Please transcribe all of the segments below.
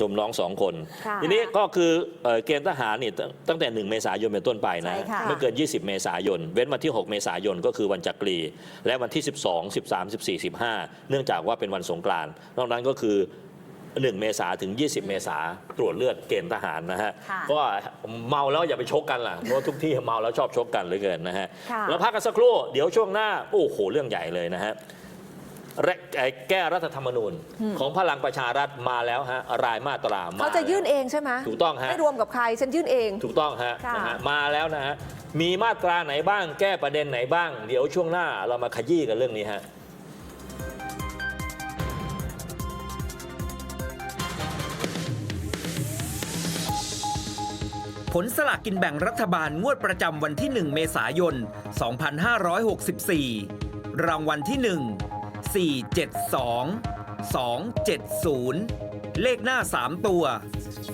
ชมน้องสองคน ค่ะทีนี้ก็คือเอ่อเกณฑ์ทหารนี่ตั้งตั้งแต่ 1 เมษายนเป็นต้นไปนะใช่ค่ะ ไม่เกิน 20 เมษายน เว้นวันที่ 6 เมษายนก็คือวันจักรี และวันที่ 12 13 14 15 เนื่องจากว่าเป็นวันสงกรานต์นอกนั้นก็คือ 1 เมษาถึง 20 เมษาตรวจเลือดเกณฑ์ทหารนะฮะ ค่ะก็เมาแล้วอย่าไปชกกันล่ะ เพราะว่าทุกที่เมาแล้วชอบชกกันเหลือเกินนะฮะ ค่ะ แล้วพักกันสักครู่ เดี๋ยวช่วงหน้า โอ้โห เรื่องใหญ่เลยนะฮะ และแก้รัฐธรรมนูญของพลังประชารัฐมาแล้วฮะรายมาตรามาเขาจะยื่นเองใช่ไหมถูกต้องฮะไม่รวมกับใครฉันยื่นเอง ถูกต้องฮะค่ะนะฮะมาแล้วนะฮะมีมาตราไหนบ้างแก้ประเด็นไหนบ้าง เดี๋ยวช่วงหน้าเรามาขยี้กันเรื่องนี้ฮะผลสลากกินแบ่งรัฐบาลงวดประจำวันที่ 1 เมษายน 2564 รางวัลที่ 1 472 270 เลขหน้า 3 ตัว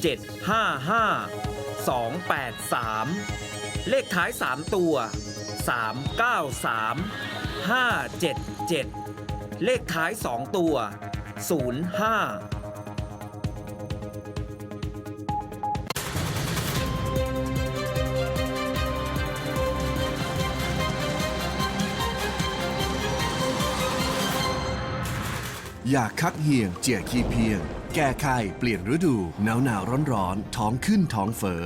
755 283 เลขท้าย 3 ตัว 393 577 เลขท้าย 2 ตัว 05 ยาคักเหี่ยงเจียขี้เพียง แก้ไข้เปลี่ยนฤดูหนาวหนาวร้อนร้อนท้องขึ้นท้องเฟ้อ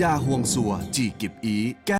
ยาห่วงสัวจีกิบอีแก้